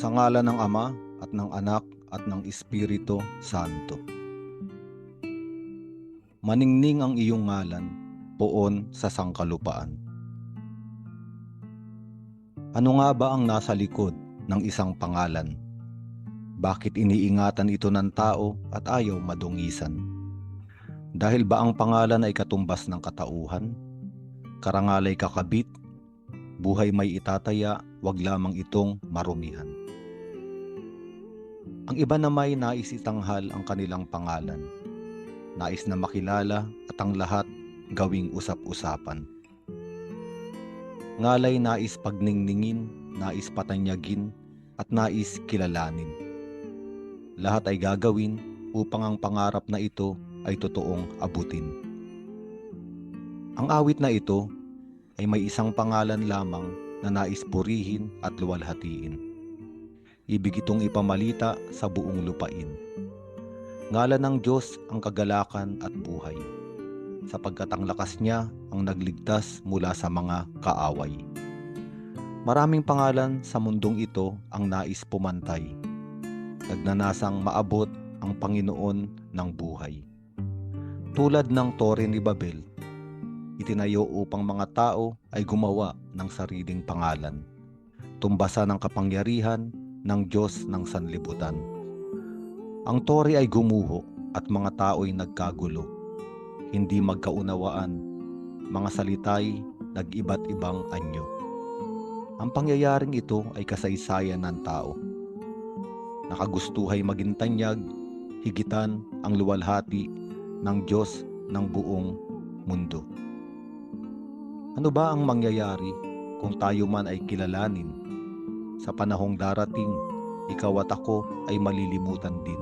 Sa ngala ng Ama at ng Anak at ng Espiritu Santo. Maningning ang iyong ngalan, poon sa sangkalupaan. Ano nga ba ang nasa likod ng isang pangalan? Bakit iniingatan ito ng tao at ayaw madungisan? Dahil ba ang pangalan ay katumbas ng katauhan? Karangalay kakabit? Buhay may itataya, wag lamang itong marumihan. Ang iba na may nais itanghal ang kanilang pangalan. Nais na makilala at ang lahat gawing usap-usapan. Ngalay nais pagningningin, nais patanyagin, at nais kilalanin. Lahat ay gagawin upang ang pangarap na ito ay totoong abutin. Ang awit na ito ay may isang pangalan lamang na nais purihin at luwalhatiin. Ibig itong ipamalita sa buong lupain. Ngalan ng Diyos ang kagalakan at buhay, sapagkat ang lakas niya ang nagligtas mula sa mga kaaway. Maraming pangalan sa mundong ito ang nais pumantay, nagnanasang maabot ang Panginoon ng buhay. Tulad ng Tore ni Babel, itinayo upang mga tao ay gumawa ng sariling pangalan, tumbasa ng kapangyarihan ng Diyos ng sanlibutan. Ang tore ay gumuho at mga tao ay nagkagulo. Hindi magkaunawaan, mga salitay nag-iba't ibang anyo. Ang pangyayaring ito ay kasaysayan ng tao. Nakagustuhay maging tanyag, higitan ang luwalhati ng Diyos ng buong mundo. Ano ba ang mangyayari kung tayo man ay kilalanin? Sa panahong darating, ikaw at ako ay malilimutan din.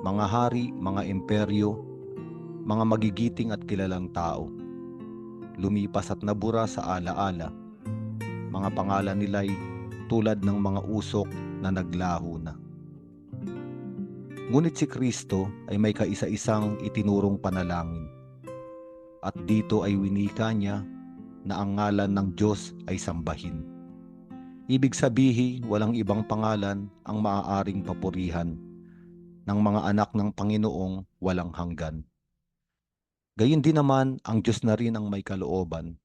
Mga hari, mga imperyo, mga magigiting at kilalang tao. Lumipas at nabura sa alaala. Mga pangalan nila'y tulad ng mga usok na naglaho na. Ngunit si Kristo ay may kaisa-isang itinurong panalangin. At dito ay winika niya na ang ngalan ng Diyos ay sambahin. Ibig sabihin, walang ibang pangalan ang maaaring papurihan ng mga anak ng Panginoong walang hanggan. Gayun din naman, ang Diyos na rin ang may kalooban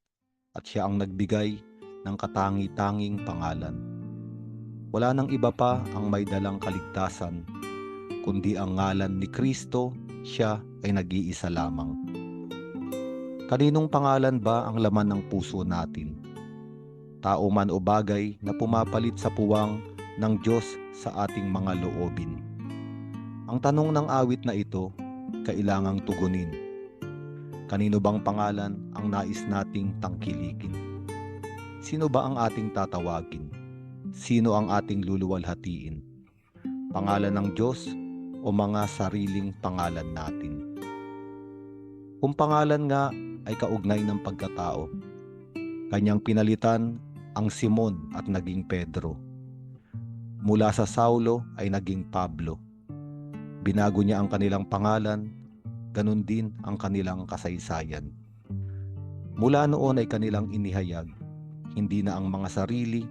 at siya ang nagbigay ng katangi-tanging pangalan. Wala nang iba pa ang may dalang kaligtasan, kundi ang ngalan ni Kristo, siya ay nag-iisa lamang. Kaninong pangalan ba ang laman ng puso natin? Tao man o bagay na pumapalit sa puwang ng Diyos sa ating mga loobin. Ang tanong ng awit na ito, kailangang tugunin. Kanino bang pangalan ang nais nating tangkilikin? Sino ba ang ating tatawagin? Sino ang ating luluwalhatiin? Pangalan ng Diyos o mga sariling pangalan natin? Kung pangalan nga ay kaugnay ng pagkatao, kanyang pinalitan ang Simon at naging Pedro. Mula sa Saulo ay naging Pablo. Binago niya ang kanilang pangalan, ganun din ang kanilang kasaysayan. Mula noon ay kanilang inihayag, hindi na ang mga sarili,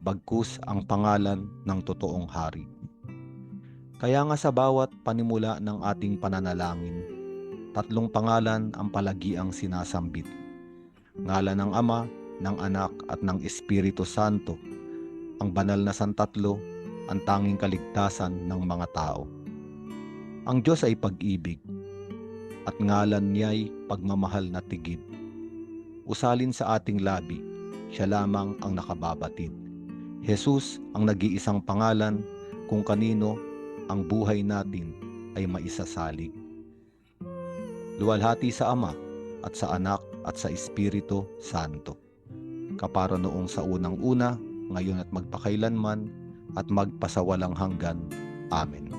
bagkus ang pangalan ng totoong hari. Kaya nga sa bawat panimula ng ating pananalangin, tatlong pangalan ang palagiang sinasambit. Ngalan ng Ama, ng Anak at ng Espiritu Santo, ang banal na santatlo, ang tanging kaligtasan ng mga tao. Ang Diyos ay pag-ibig, at ngalan niya'y pagmamahal na tigid. Usalin sa ating labi, siya lamang ang nakababatid. Jesus ang nag-iisang pangalan kung kanino ang buhay natin ay maisasalig. Luwalhati sa Ama at sa Anak at sa Espiritu Santo. Kapara noong sa unang-una, ngayon at magpakailanman, at magpasawalang hanggan. Amen.